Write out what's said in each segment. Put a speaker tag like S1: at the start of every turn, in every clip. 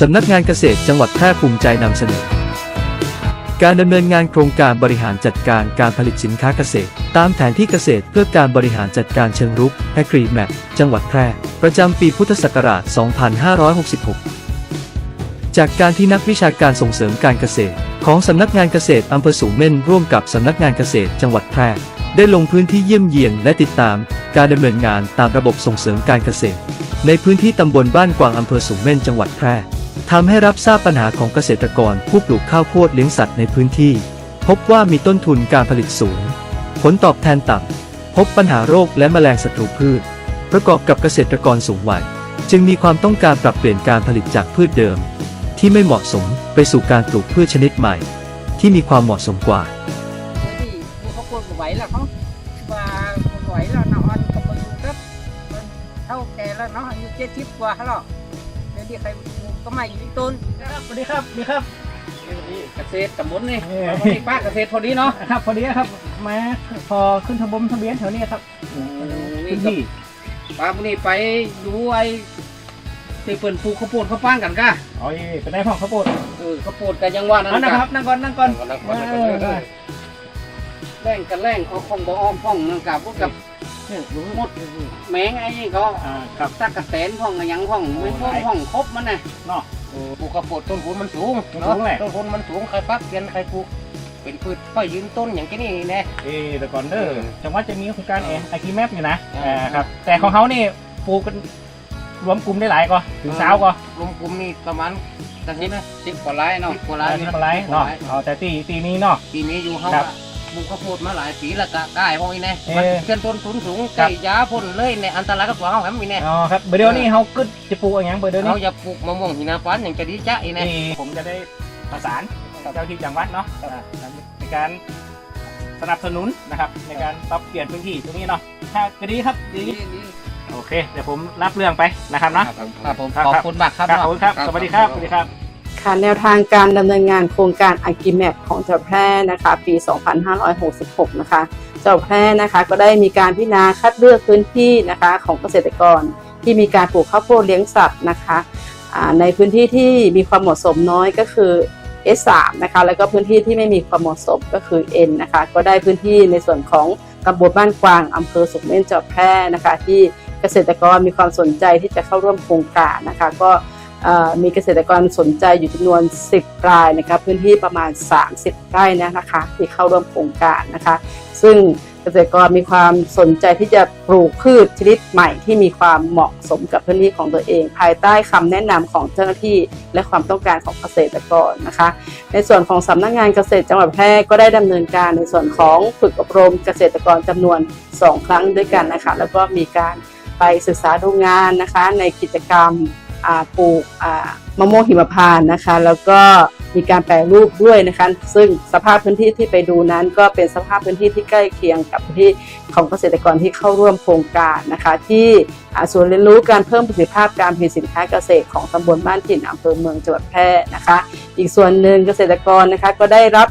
S1: สำนักงานเกษตรจังหวัดแพร่ภูมิใจนำเสนอ การดำเนินงานโครงการบริหารจัดการการผลิตสินค้าเกษตร ตามแผนที่เกษตรเพื่อการบริหารจัดการเชิงรุกแ a กรีแมปจังหวัดแพร่ ประจำปีพุทธศักราช 2566 จากการที่นักวิชาการส่งเสริมการเกษตร ของสำนักงานเกษตรอำเภอสูงเม่นร่วมกับสำนักงานเกษตรจังหวัดแพร่ได้ลงพื้นที่เยี่ยมเยียนและติดตาม การดำเนินงานตามระบบส่งเสริมการเกษตร ในพื้นที่ตำบลบ้านกวางอำเภอสูงเม่นจังหวัดแพร่ ทำให้รับทราบปัญหาของเกษตรกรผู้ปลูกข้าวโพดเลี้ยงสัตว์ในพื้นที่ พบว่ามีต้นทุนการผลิตสูง ผลตอบแทนต่ำพบปัญหาโรคและแมลงศัตรูพืช ประกอบกับเกษตรกรสูงวัย จึงมีความต้องการปรับเปลี่ยนการผลิตจากพืชเดิม ที่ไม่เหมาะสมไปสู่การปลูกพืชชนิดใหม่ ที่มีความเหมาะสมกว่า
S2: ที่เขาควรไหวแล้วเขาว่าไหวแล้วเนาะอันก็มาอยู่กับมันเท่าแก่แล้วเนาะอายุเจ็ดสิบกว่าแล้วเดี๋ยวนี้ใคร ก็มาอยู่ที่ต้น
S3: สวัสดีครับสวัสดีครับ
S2: นี่เกษตรตำบลนี่
S3: เออ
S2: วันนี้ป้าเกษตรพอดีเนาะ
S3: ครับพอดีครับมาพอขึ้นทะบมทะเบียนแถวนี้ครับ
S2: นี่
S3: พื้น
S2: ก็
S3: ที่
S2: ป้าวันนี้ไปดูไอ้ที่เปิ่นปลูกข้าวโพดข้าวป้างกันก้า
S3: อ๋อนี่เป็นนายพ่องข้าวโพด
S2: เออข้าวโพดกันยังว่านั่
S3: เอา
S2: น
S3: นะ
S2: กั
S3: ครับนั่งก่อนนั่งก่อน
S2: นั่งก่
S3: เอ
S2: อน
S3: อเออ
S2: แร่งกันแร่งเขาคงบ่อ้อมพ่องนั่นกับพวกกับ หมดแมงไอ้นี่ก็
S3: อ่าครับ
S2: ตักกระแตนพ่องอะไรยังพ่องไม่พ่องพ่องครบมันน่ะ
S3: เนาะ
S4: ปลูกกระโปดต้นทุนมันสูง
S3: ต้น
S4: เนาะ
S3: ทุนแหละ
S4: ต้นทุนมันสูงใครปักเกียนใครปลูกเป็นพืชค่อยยืนต้นอย่างที่นี่แน่
S3: เออแต่ก่อนเด้อจังหวัดจะมีโครงการเอไอคีแมปอยู่นะ
S4: อ่า
S3: อ่าครับ แต่ของเขานี่ปลูกกันรวมกลุ่มได้หลายก็ถึงสาวก็
S4: รวมกลุ่มนี่ประมาณกระสิบนะ
S2: สิบกว่าไร่เนาะ
S4: สิบกว่า
S3: หลา
S4: ไร่
S3: ยเป็นไรเนาะอ๋อแต่ตีตีนี้เนาะ
S4: ปีนี้อยู่เขา
S3: ครับ
S4: อะ ปลูกข้าวโพดมาหลายปีแล้วก็กล้ายพวกนี้แน่
S3: เออ
S4: มันเกินต้นทุนสูง
S3: ครั
S4: ใส่
S3: บ
S4: ยาพ่นเลยในอันตรายกับตัวเขาแหมมีแน่
S3: อ๋อครับเบอร์เดียวนี่เขาก็จะปลูกอะไรอย่างเบอร์เดียว
S4: เขา
S3: นี่
S4: จะปลูกมะม่วงหินาปันอย่างจะดีจ้าอีแน่
S3: นี่ผมจะได้ประสานกับเจ้าที่จังหวัดเนาะอ่าในการสนับสนุนนะครับ ในการปรับเปลี่ยนพื้นที่ตรงนี้เนาะถ้าก็ดีครับดีโอเค เดี๋ยวผมรับเรื่องไปนะครับนะ
S2: ครับผม
S3: ครับ
S2: ขอบคุณมากครับ
S3: ครับ
S2: เนาะ
S3: ขอบคุณครับ สวัสดีครับ สวัสดีครับ
S5: คะแนวทางการดำเนินงานโครงการอากิแมปของจังหวัดแพร่นะคะ ปี 2566 นะคะจังหวัดแพร่นะคะก็ได้มีการพิจารณาคัดเลือกพื้นที่นะคะของเกษตรกรที่มีการปลูกข้าวโพดเลี้ยงสัตว์นะคะในพื้นที่ที่มีความเหมาะสมน้อยก็คือ S3 นะคะแล้วก็พื้นที่ที่ไม่มีความเหมาะสมก็คือ N นะคะก็ได้พื้นที่ในส่วนของตำบลบ้านกวางอำเภอสุขเม่นจังหวัดแพร่นะคะที่เกษตรกรมีความสนใจที่จะเข้าร่วมโครงการนะคะ ก็ มีเกษตรกรสนใจอยู่จำนวน 10 รายนะครับพื้นที่ประมาณ 30 ไร่นะคะที่เข้าร่วมโครงการนะคะ ซึ่งเกษตรกรมีความสนใจที่จะปลูกพืชชนิดใหม่ที่มีความเหมาะสมกับพื้นที่ของตัวเอง ภายใต้คำแนะนำของเจ้าหน้าที่และความต้องการของเกษตรกรนะคะ ในส่วนของสำนักงานเกษตรจังหวัดแพร่ก็ได้ดำเนินการในส่วนของฝึกอบรมเกษตรกรจำนวน 2 ครั้งด้วยกันนะคะ แล้วก็มีการไปศึกษาดูงานนะคะในกิจกรรม ปลูกมะม่วงหิมพานต์นะคะ แล้วก็มีการแปรรูปด้วยนะคะ ซึ่งสภาพพื้นที่ที่ไปดูนั้น ก็เป็นสภาพพื้นที่ที่ใกล้เคียงกับที่ของเกษตรกรที่เข้าร่วมโครงการนะคะ ที่อ่าศูนย์เรียนรู้การเพิ่มประสิทธิภาพการผลิตสินค้าเกษตรของตำบลบ้านถิ่นอำเภอเมืองจังหวัดแพร่นะคะ อีกส่วนหนึ่งเกษตรกรนะคะก็ได้รับ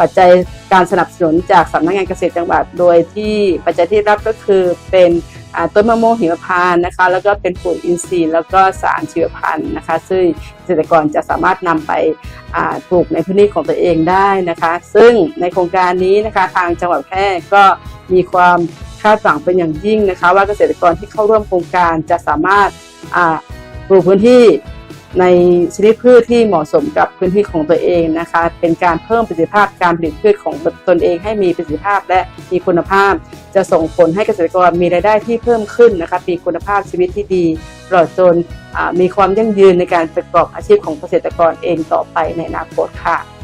S5: ปัจจัยการสนับสนุนจากสำนักงานเกษตรจังหวัด โดยที่ปัจจัยที่รับก็คือเป็น ต้นมะม่วงหิมพานต์นะคะ แล้วก็เป็นปุ๋ยอินทรีย์แล้วก็สารชีวพันธุ์นะคะ ซึ่งเกษตรกรจะสามารถนำไปปลูกในพื้นที่ของตัวเองได้นะคะ ซึ่งในโครงการนี้นะคะทางจังหวัดแพร่ก็มีความคาดหวังเป็นอย่างยิ่งนะคะ ว่าเกษตรกรที่เข้าร่วมโครงการจะสามารถปลูกพื้นที่ ในชนิดพืชที่เหมาะสมกับพื้นที่ของตัวเองนะคะ เป็นการเพิ่มประสิทธิภาพการผลิตพืชของตนเองให้มีประสิทธิภาพและมีคุณภาพ จะส่งผลให้เกษตรกรมีรายได้ที่เพิ่มขึ้นนะคะมีคุณภาพชีวิตที่ดีตลอดจนมีความยั่งยืนในการประกอบอาชีพของเกษตรกรเองต่อไปในอนาคตค่ะ